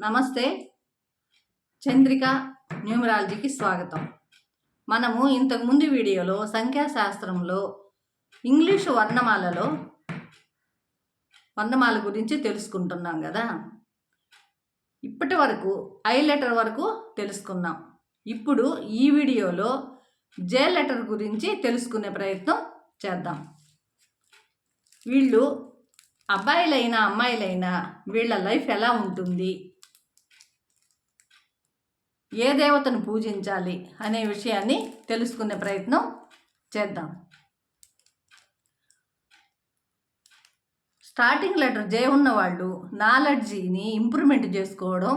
నమస్తే. చంద్రిక న్యూమరాలజీకి స్వాగతం. మనము ఇంతకుముందు వీడియోలో సంఖ్యాశాస్త్రంలో ఇంగ్లీషు వర్ణమాలలో వర్ణమాల గురించి తెలుసుకుంటున్నాం కదా? ఇప్పటి వరకు ఐ లెటర్ వరకు తెలుసుకున్నాం. ఇప్పుడు ఈ వీడియోలో జే లెటర్ గురించి తెలుసుకునే ప్రయత్నం చేద్దాం. వీళ్ళు అబ్బాయిలైనా అమ్మాయిలైనా వీళ్ళ లైఫ్ ఎలా ఉంటుంది? ఏ దేవతను పూజించాలి అనే విషయాన్ని తెలుసుకునే ప్రయత్నం చేద్దాం. స్టార్టింగ్ లెటర్ జే ఉన్న వాళ్ళు నాలెడ్జీని ఇంప్రూవ్మెంట్ చేసుకోవడం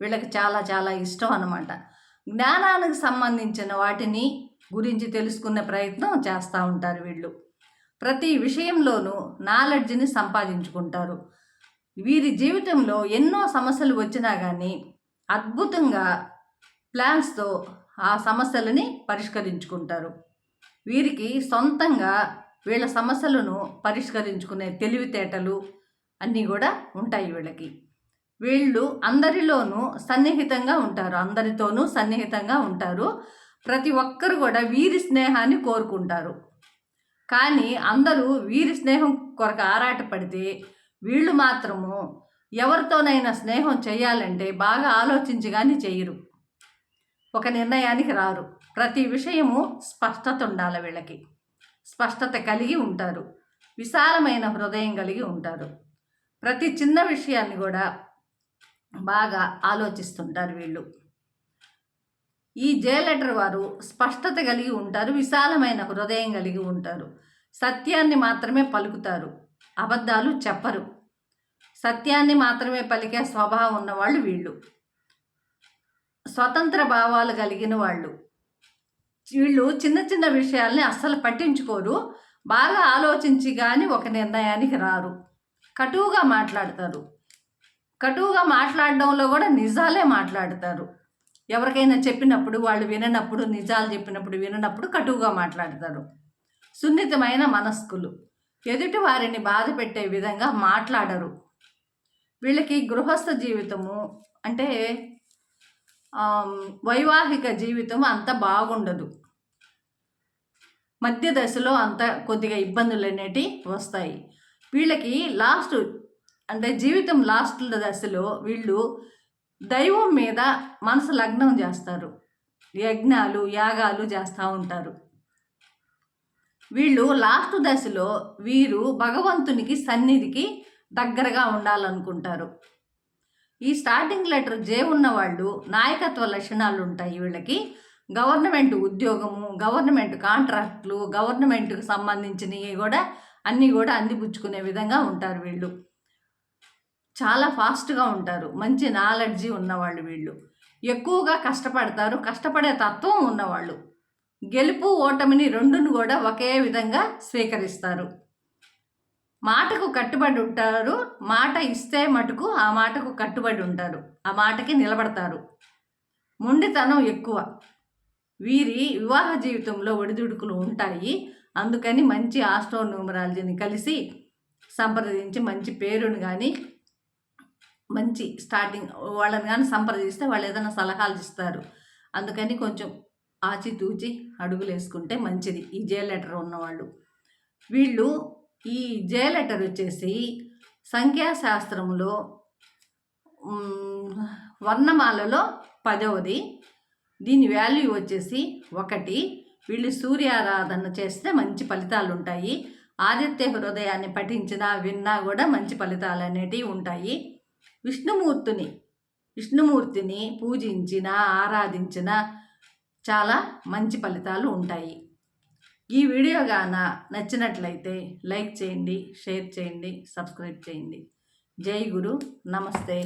వీళ్ళకి చాలా చాలా ఇష్టం అనమాట జ్ఞానానికి సంబంధించిన వాటిని గురించి తెలుసుకునే ప్రయత్నం చేస్తూ ఉంటారు వీళ్ళు. ప్రతి విషయంలోనూ నాలెడ్జ్ని సంపాదించుకుంటారు. వీరి జీవితంలో ఎన్నో సమస్యలు వచ్చినా కానీ అద్భుతంగా ప్లాన్స్తో ఆ సమస్యలని పరిష్కరించుకుంటారు. వీరికి సొంతంగా వీళ్ళ సమస్యలను పరిష్కరించుకునే తెలివితేటలు అన్నీ కూడా ఉంటాయి వీళ్ళకి. వీళ్ళు అందరిలోనూ సన్నిహితంగా ఉంటారు. అందరితోనూ సన్నిహితంగా ఉంటారు. ప్రతి ఒక్కరు కూడా వీరి స్నేహాన్ని కోరుకుంటారు. కానీ అందరూ వీరి స్నేహం కొరకు ఆరాటపడితే వీళ్ళు మాత్రము ఎవరితోనైనా స్నేహం చేయాలంటే బాగా ఆలోచించి కానీ చేయరు. ఒక నిర్ణయానికి రారు. ప్రతి విషయము స్పష్టత ఉండాలి వీళ్ళకి. స్పష్టత కలిగి ఉంటారు. విశాలమైన హృదయం కలిగి ఉంటారు. ప్రతి చిన్న విషయాన్ని కూడా బాగా ఆలోచిస్తుంటారు వీళ్ళు. ఈ జే లెటర్ వారు స్పష్టత కలిగి ఉంటారు విశాలమైన హృదయం కలిగి ఉంటారు. సత్యాన్ని మాత్రమే పలుకుతారు. అబద్ధాలు చెప్పరు. సత్యాన్ని మాత్రమే పలికే స్వభావం ఉన్నవాళ్ళు వీళ్ళు. స్వతంత్ర భావాలు కలిగిన వాళ్ళు. వీళ్ళు చిన్న చిన్న విషయాల్ని అస్సలు పట్టించుకోరు. బాగా ఆలోచించి కానీ ఒక నిర్ణయానికి రారు. కటువుగా మాట్లాడతారు. కటువుగా మాట్లాడడంలో కూడా నిజాలే మాట్లాడతారు. ఎవరికైనా చెప్పినప్పుడు వాళ్ళు విననప్పుడు నిజాలు చెప్పినప్పుడు విననప్పుడు కటువుగా మాట్లాడతారు. సున్నితమైన మనస్కులు. ఎదుటి వారిని బాధ పెట్టే విధంగా మాట్లాడరు. వీళ్ళకి గృహస్థ జీవితము అంటే వైవాహిక జీవితం అంత బాగుండదు. మధ్య దశలో అంత కొద్దిగా ఇబ్బందులు అనేటివి వస్తాయి. వీళ్ళకి లాస్ట్ అంటే జీవితం లాస్ట్ దశలో వీళ్ళు దైవం మీద మనసు లగ్నం చేస్తారు. యజ్ఞాలు యాగాలు చేస్తూ ఉంటారు. వీళ్ళు లాస్ట్ దశలో వీరు భగవంతునికి సన్నిధికి దగ్గరగా ఉండాలనుకుంటారు. ఈ స్టార్టింగ్ లెటర్ జే ఉన్నవాళ్ళు నాయకత్వ లక్షణాలు ఉంటాయి వీళ్ళకి. గవర్నమెంట్ ఉద్యోగము గవర్నమెంట్ కాంట్రాక్ట్లు గవర్నమెంట్కి సంబంధించినవి కూడా అన్నీ కూడా అందిపుచ్చుకునే విధంగా ఉంటారు వీళ్ళు. చాలా ఫాస్ట్గా ఉంటారు. మంచి నాలెడ్జీ ఉన్నవాళ్ళు వీళ్ళు. ఎక్కువగా కష్టపడతారు. కష్టపడే తత్వం ఉన్నవాళ్ళు. గెలుపు ఓటమిని రెండును కూడా ఒకే విధంగా స్వీకరిస్తారు. మాటకు కట్టుబడి ఉంటారు. మాట ఇస్తే మటుకు ఆ మాటకు కట్టుబడి ఉంటారు. ఆ మాటకి నిలబడతారు. మొండితనం ఎక్కువ. వీరి వివాహ జీవితంలో ఒడిదుడుకులు ఉంటాయి. అందుకని మంచి ఆస్ట్రో న్యూమరాలజీని కలిసి సంప్రదించి మంచి పేరుని కానీ మంచి స్టార్టింగ్ వాళ్ళని కానీ సంప్రదిస్తే వాళ్ళు ఏదైనా సలహాలు ఇస్తారు. అందుకని కొంచెం ఆచితూచి అడుగులు వేసుకుంటే మంచిది. ఈ జే లెటర్ ఉన్నవాళ్ళు. వీళ్ళు ఈ జే లెటర్ వచ్చేసి సంఖ్యాశాస్త్రంలో వర్ణమాలలో పదవది. దీని వాల్యూ వచ్చేసి ఒకటి. వీళ్ళు సూర్యారాధన చేస్తే మంచి ఫలితాలు ఉంటాయి ఆదిత్య హృదయాన్ని పఠించినా విన్నా కూడా మంచి ఫలితాలు అనేటివి ఉంటాయి. విష్ణుమూర్తిని విష్ణుమూర్తిని పూజించిన ఆరాధించిన చాలా మంచి ఫలితాలు ఉంటాయి. ఈ వీడియో గాన నచ్చినట్లయితే లైక్ చేయండి షేర్ చేయండి సబ్స్క్రైబ్ చేయండి. జై గురు. నమస్తే.